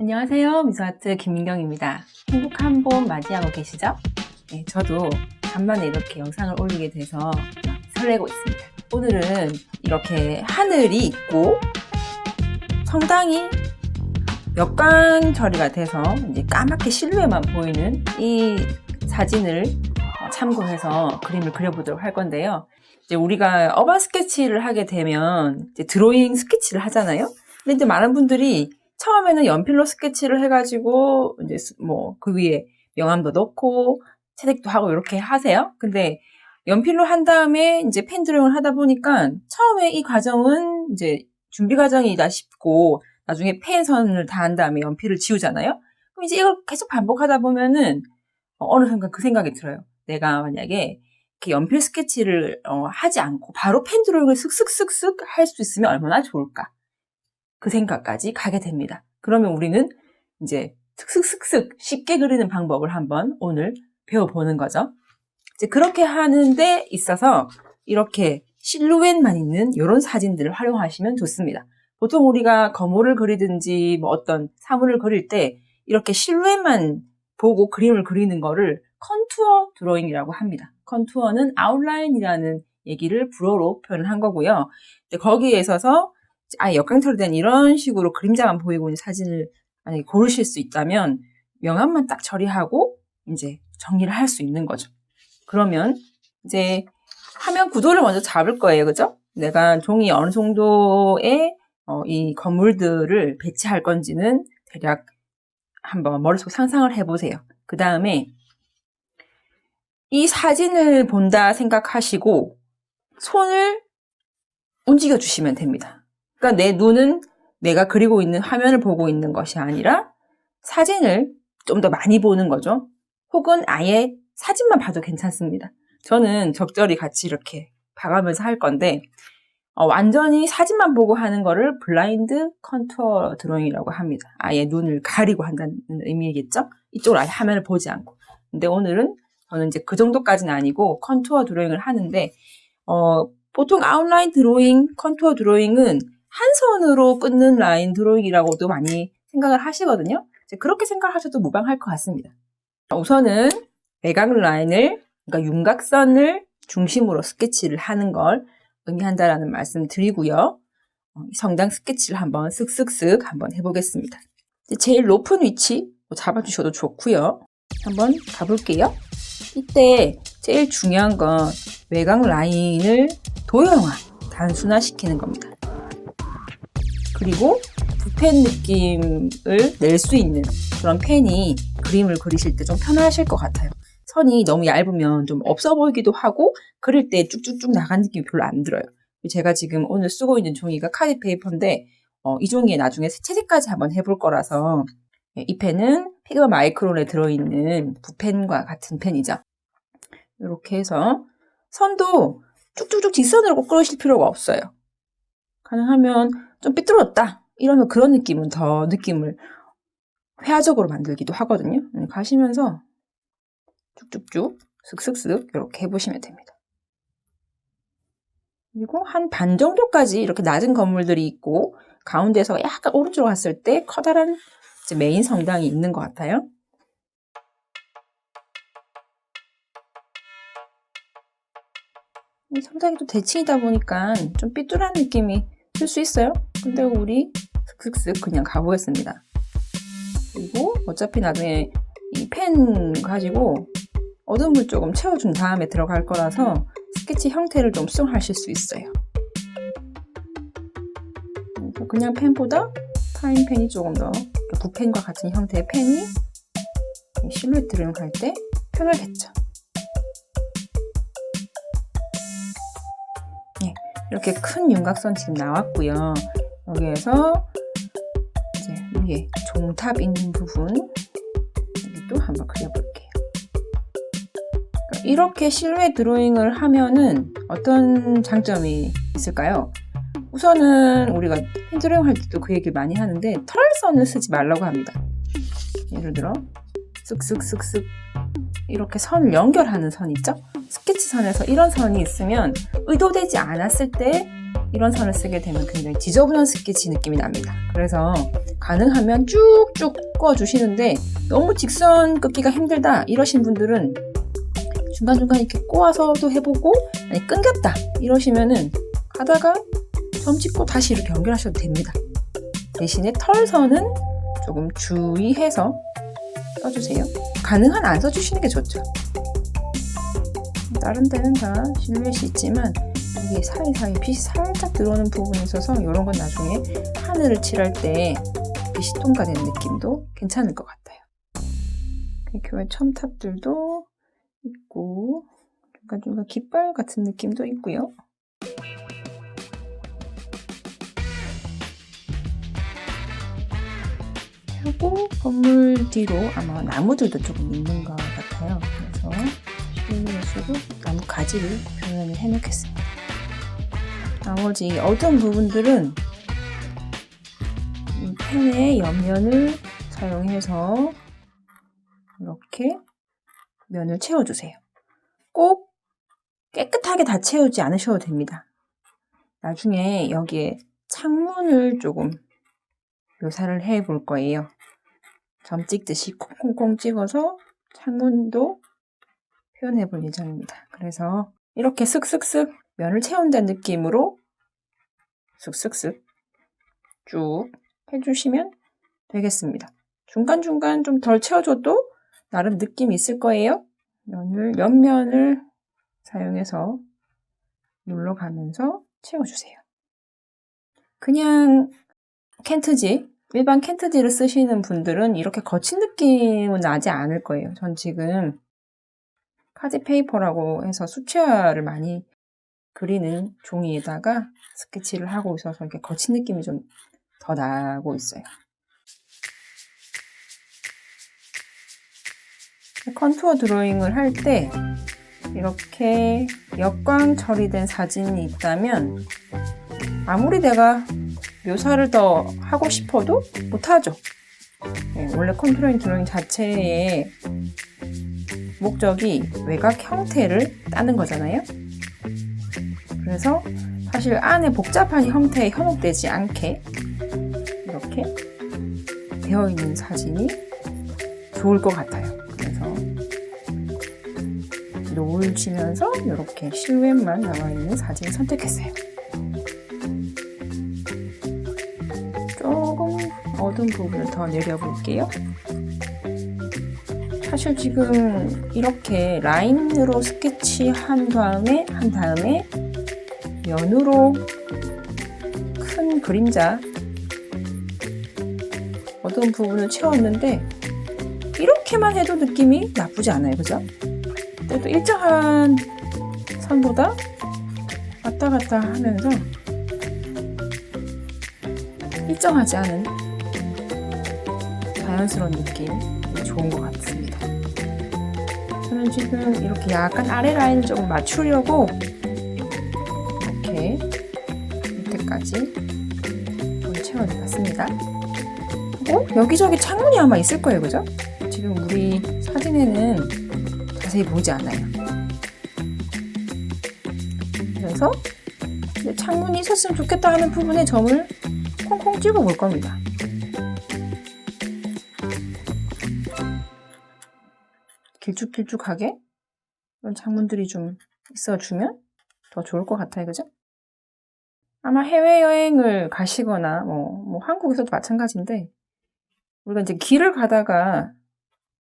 안녕하세요. 미소아트 김민경입니다. 행복한 봄 맞이하고 계시죠? 네, 저도 간만에 이렇게 영상을 올리게 돼서 설레고 있습니다. 오늘은 이렇게 하늘이 있고 성당이 역광 처리가 돼서 이제 까맣게 실루엣만 보이는 이 사진을 참고해서 그림을 그려보도록 할 건데요. 이제 우리가 어반 스케치를 하게 되면 이제 드로잉 스케치를 하잖아요. 근데 이제 많은 분들이 처음에는 연필로 스케치를 해가지고 이제 뭐 그 위에 명암도 넣고 채색도 하고 이렇게 하세요. 근데 연필로 한 다음에 이제 펜 드로잉을 하다 보니까 처음에 이 과정은 이제 준비 과정이다 싶고 나중에 펜 선을 다 한 다음에 연필을 지우잖아요. 그럼 이제 이걸 계속 반복하다 보면은 어느 순간 그 생각이 들어요. 내가 만약에 이렇게 연필 스케치를 어, 하지 않고 바로 펜 드로잉을 슥슥슥슥 할 수 있으면 얼마나 좋을까. 그 생각까지 가게 됩니다. 그러면 우리는 이제 슥슥슥슥 쉽게 그리는 방법을 한번 오늘 배워보는 거죠. 이제 그렇게 하는데 있어서 이렇게 실루엣만 있는 이런 사진들을 활용하시면 좋습니다. 보통 우리가 거물을 그리든지 뭐 어떤 사물을 그릴 때 이렇게 실루엣만 보고 그림을 그리는 거를 컨투어 드로잉이라고 합니다. 컨투어는 아웃라인이라는 얘기를 불어로 표현을 한 거고요. 거기에 있어서 아예 역광처리 된 이런 식으로 그림자만 보이고 있는 사진을 만약에 고르실 수 있다면 명암만 딱 처리하고 이제 정리를 할 수 있는 거죠. 그러면 이제 화면 구도를 먼저 잡을 거예요. 그죠? 내가 종이 어느 정도의 어, 이 건물들을 배치할 건지는 대략 한번 머릿속 상상을 해보세요. 그 다음에 이 사진을 본다 생각하시고 손을 움직여 주시면 됩니다. 그러니까 내 눈은 내가 그리고 있는 화면을 보고 있는 것이 아니라 사진을 좀 더 많이 보는 거죠. 혹은 아예 사진만 봐도 괜찮습니다. 저는 적절히 같이 이렇게 봐가면서 할 건데 어, 완전히 사진만 보고 하는 거를 블라인드 컨투어 드로잉이라고 합니다. 아예 눈을 가리고 한다는 의미겠죠? 이쪽으로 아예 화면을 보지 않고. 근데 오늘은 저는 이제 그 정도까지는 아니고 컨투어 드로잉을 하는데 어, 보통 아웃라인 드로잉, 컨투어 드로잉은 한 선으로 끊는 라인 드로잉이라고도 많이 생각을 하시거든요. 그렇게 생각하셔도 무방할 것 같습니다. 우선은 외곽 라인을, 그러니까 윤곽선을 중심으로 스케치를 하는 걸 의미한다라는 말씀 드리고요. 어, 성당 스케치를 한번 쓱쓱쓱 한번 해보겠습니다. 제일 높은 위치 뭐 잡아주셔도 좋고요. 한번 가볼게요. 이때 제일 중요한 건 외곽 라인을 도형화, 단순화시키는 겁니다. 그리고 붓펜 느낌을 낼 수 있는 그런 펜이 그림을 그리실 때 좀 편하실 것 같아요. 선이 너무 얇으면 좀 없어 보이기도 하고 그릴 때 쭉쭉쭉 나간 느낌이 별로 안 들어요. 제가 지금 오늘 쓰고 있는 종이가 카디 페이퍼인데 어, 이 종이에 나중에 채색까지 한번 해볼 거라서 예, 이 펜은 피그마 마이크론에 들어있는 붓펜과 같은 펜이죠. 이렇게 해서 선도 쭉쭉쭉 뒷선으로 꼭 그으실 필요가 없어요. 가능하면 좀 삐뚤었다. 이러면 그런 느낌은 더 느낌을 회화적으로 만들기도 하거든요. 음, 가시면서 쭉쭉쭉 슥슥슥 이렇게 해보시면 됩니다. 그리고 한 반 정도까지 이렇게 낮은 건물들이 있고 가운데서 약간 오른쪽으로 갔을 때 커다란 메인 성당이 있는 것 같아요. 이 성당이 또 대칭이다 보니까 좀 삐뚤한 느낌이 들수 있어요. 근데 우리 슥슥슥 그냥 가보겠습니다. 그리고 어차피 나중에 이 펜 가지고 어둠을 조금 채워준 다음에 들어갈 거라서 스케치 형태를 좀 수정하실 수 있어요. 그냥 펜보다 파인 펜이 조금 더 붓펜과 같은 형태의 펜이 실루엣를 할때 편하겠죠. 이렇게 큰 윤곽선 지금 나왔고요. 여기에서 이제 위에 종탑 있는 부분 여기도 한번 그려볼게요. 이렇게 실루엣 드로잉을 하면은 어떤 장점이 있을까요? 우선은 우리가 펜 드로잉 할 때도 그 얘기를 많이 하는데 털선을 쓰지 말라고 합니다. 예를 들어 쓱쓱쓱쓱 이렇게 선을 연결하는 선 있죠? 스케치 선에서 이런 선이 있으면 의도되지 않았을 때 이런 선을 쓰게 되면 굉장히 지저분한 스케치 느낌이 납니다. 그래서 가능하면 쭉쭉 꼬아주시는데 너무 직선 긋기가 힘들다 이러신 분들은 중간중간 이렇게 꼬아서도 해보고 아니 끊겼다 이러시면은 가다가 점 찍고 다시 이렇게 연결하셔도 됩니다. 대신에 털선은 조금 주의해서 써주세요. 가능한 안 써주시는 게 좋죠. 다른 데는 다 실루엣이 있지만 이게 사이사이 빛이 살짝 들어오는 부분이 있어서 이런 건 나중에 하늘을 칠할 때 빛이 통과되는 느낌도 괜찮을 것 같아요. 교회 첨탑들도 있고 중간중간 깃발 같은 느낌도 있고요. 하고 건물 뒤로 아마 나무들도 조금 있는 것 같아요. 그래서 실루엣으로 나무 가지를 표현을 해놓겠습니다. 나머지 어두운 부분들은 이 펜의 옆면을 사용해서 이렇게 면을 채워주세요. 꼭 깨끗하게 다 채우지 않으셔도 됩니다. 나중에 여기에 창문을 조금 묘사를 해 볼 거예요. 점 찍듯이 콩콩콩 찍어서 창문도 표현해 볼 예정입니다. 그래서 이렇게 쓱쓱쓱 면을 채운다는 느낌으로 쓱쓱쓱 쭉 해주시면 되겠습니다. 중간중간 좀 덜 채워줘도 나름 느낌이 있을 거예요. 면을, 옆면을 사용해서 눌러가면서 채워주세요. 그냥 캔트지, 일반 캔트지를 쓰시는 분들은 이렇게 거친 느낌은 나지 않을 거예요. 전 지금 카드페이퍼라고 해서 수채화를 많이 그리는 종이에다가 스케치를 하고 있어서 이렇게 거친 느낌이 좀 더 나고 있어요. 컨투어 드로잉을 할 때 이렇게 역광 처리된 사진이 있다면 아무리 내가 묘사를 더 하고 싶어도 못하죠. 네, 원래 컨투어링 드로잉 자체의 목적이 외곽 형태를 따는 거잖아요. 그래서 사실 안에 복잡한 형태에 현혹되지 않게 이렇게 되어 있는 사진이 좋을 것 같아요. 그래서 노을 지면서 이렇게 실루엣만 나와 있는 사진 선택했어요. 조금 어두운 부분을 더 내려볼게요. 사실 지금 이렇게 라인으로 스케치한 다음에 한 다음에 면으로 큰 그림자 어두운 부분을 채웠는데 이렇게만 해도 느낌이 나쁘지 않아요 그죠? 또 일정한 선보다 왔다 갔다 하면서 일정하지 않은 자연스러운 느낌이 좋은 것 같습니다. 저는 지금 이렇게 약간 아래 라인을 조금 맞추려고 이렇게 밑에까지 좀 채워봤습니다. 그리고 여기저기 창문이 아마 있을 거예요, 그죠? 지금 우리 사진에는 자세히 보지 않아요. 그래서 창문이 있었으면 좋겠다 하는 부분에 점을 콩콩 찍어 볼 겁니다. 길쭉길쭉하게 이런 창문들이 좀 있어주면 더 좋을 것 같아요. 그죠? 아마 해외여행을 가시거나 뭐, 뭐 한국에서도 마찬가지인데 우리가 이제 길을 가다가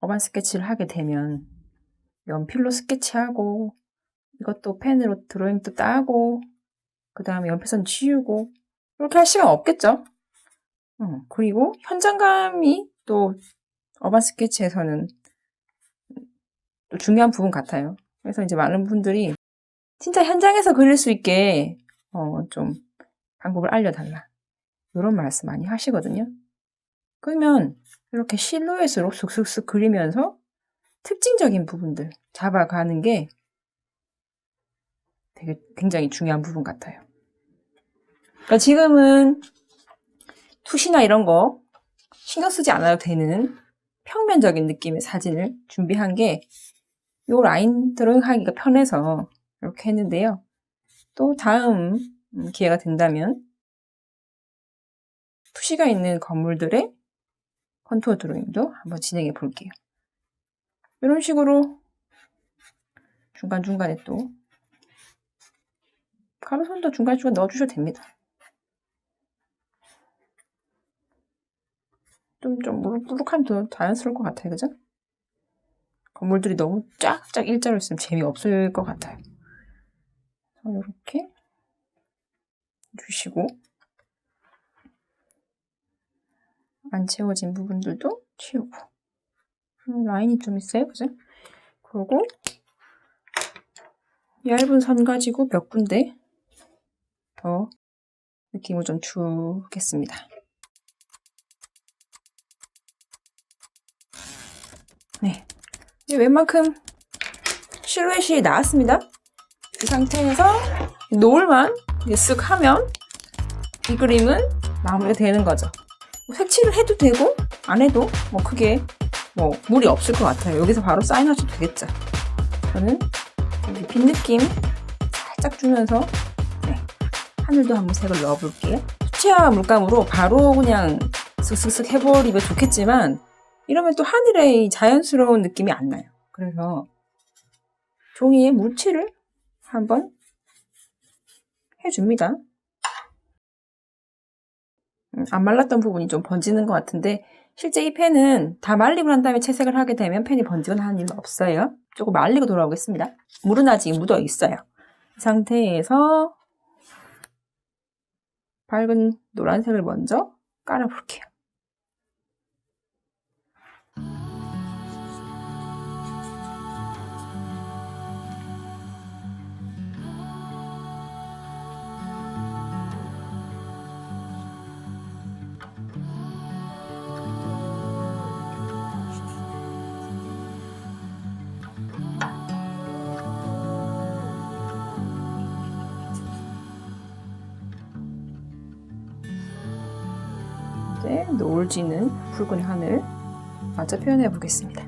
어반 스케치를 하게 되면 연필로 스케치하고 이것도 펜으로 드로잉도 따고 그 다음에 연필선 지우고 이렇게 할 시간 없겠죠? 어, 그리고 현장감이 또 어반 스케치에서는 또 중요한 부분 같아요. 그래서 이제 많은 분들이 진짜 현장에서 그릴 수 있게 어, 좀 방법을 알려달라. 이런 말씀 많이 하시거든요. 그러면 이렇게 실루엣으로 슥슥슥 그리면서 특징적인 부분들 잡아가는 게 되게 굉장히 중요한 부분 같아요. 그러니까 지금은 투시나 이런 거 신경 쓰지 않아도 되는 평면적인 느낌의 사진을 준비한 게 요 라인 드로잉 하기가 편해서 이렇게 했는데요. 또 다음 음, 기회가 된다면 푸시가 있는 건물들의 컨투어 드로잉도 한번 진행해 볼게요. 이런 식으로 중간중간에 또 가로선도 중간중간 넣어주셔도 됩니다. 좀, 좀 무룩무룩하면 더 자연스러울 것 같아요. 그죠? 건물들이 너무 쫙쫙 일자로 있으면 재미없을 것 같아요. 이렇게 주시고 안 채워진 부분들도 채우고 음, 라인이 좀 있어요. 그죠? 그리고 얇은 선 가지고 몇 군데 더 느낌을 좀 주겠습니다. 네. 이제 웬만큼 실루엣이 나왔습니다. 이 상태에서 노을만 쓱 하면 이 그림은 마무리가 되는 거죠. 뭐 색칠을 해도 되고 안 해도 뭐 크게 뭐 무리 없을 것 같아요. 여기서 바로 사인하셔도 되겠죠. 저는 여기 빈 느낌 살짝 주면서 네, 하늘도 한번 색을 넣어볼게요. 수채화 물감으로 바로 그냥 슥슥슥 해버리면 좋겠지만 이러면 또 하늘의 자연스러운 느낌이 안 나요. 그래서 종이에 물칠을 한번 해줍니다. 음, 안 말랐던 부분이 좀 번지는 것 같은데 실제 이 펜은 다 말리고 난 다음에 채색을 하게 되면 펜이 번지거나 하는 일은 없어요. 조금 말리고 돌아오겠습니다. 물은 아직 묻어 있어요. 이 상태에서 밝은 노란색을 먼저 깔아볼게요. 이제 노을 지는 붉은 하늘 마저 표현해 보겠습니다.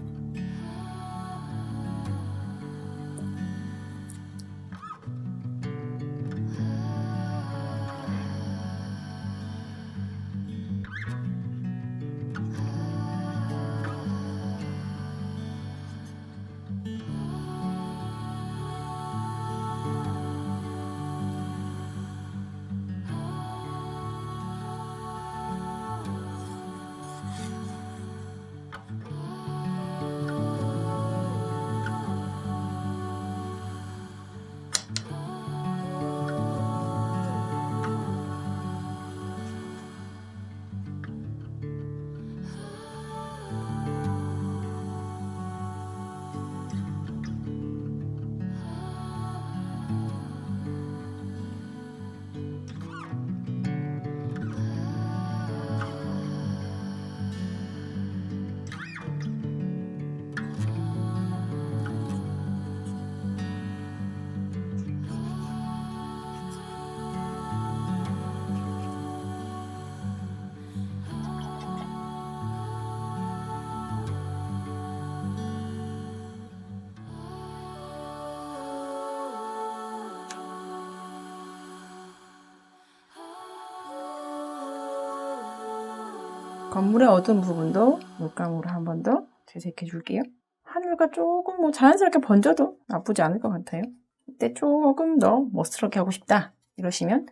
건물의 어두운 부분도 물감으로 한 번더 채색해 줄게요. 하늘과 조금 뭐 자연스럽게 번져도 나쁘지 않을 것 같아요. 이때 조금 더 멋스럽게 하고 싶다 이러시면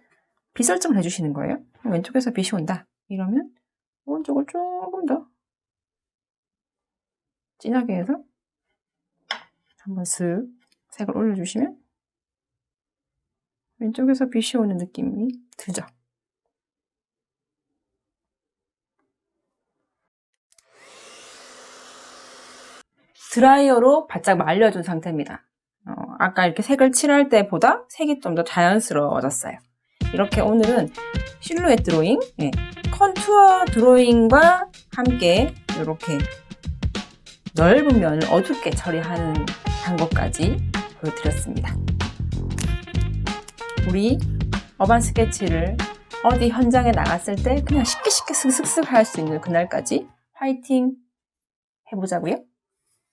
빛 설정을 해주시는 거예요. 왼쪽에서 빛이 온다 이러면 오른쪽을 조금 더 진하게 해서 한번 슥 색을 올려주시면 왼쪽에서 빛이 오는 느낌이 들죠. 드라이어로 바짝 말려준 상태입니다. 어, 아까 이렇게 색을 칠할 때보다 색이 좀 더 자연스러워졌어요. 이렇게 오늘은 실루엣 드로잉, 예, 컨투어 드로잉과 함께 이렇게 넓은 면을 어둡게 처리하는 방법까지 보여드렸습니다. 우리 어반 스케치를 어디 현장에 나갔을 때 그냥 쉽게 쉽게 슥슥슥 할 수 있는 그날까지 화이팅 해보자고요.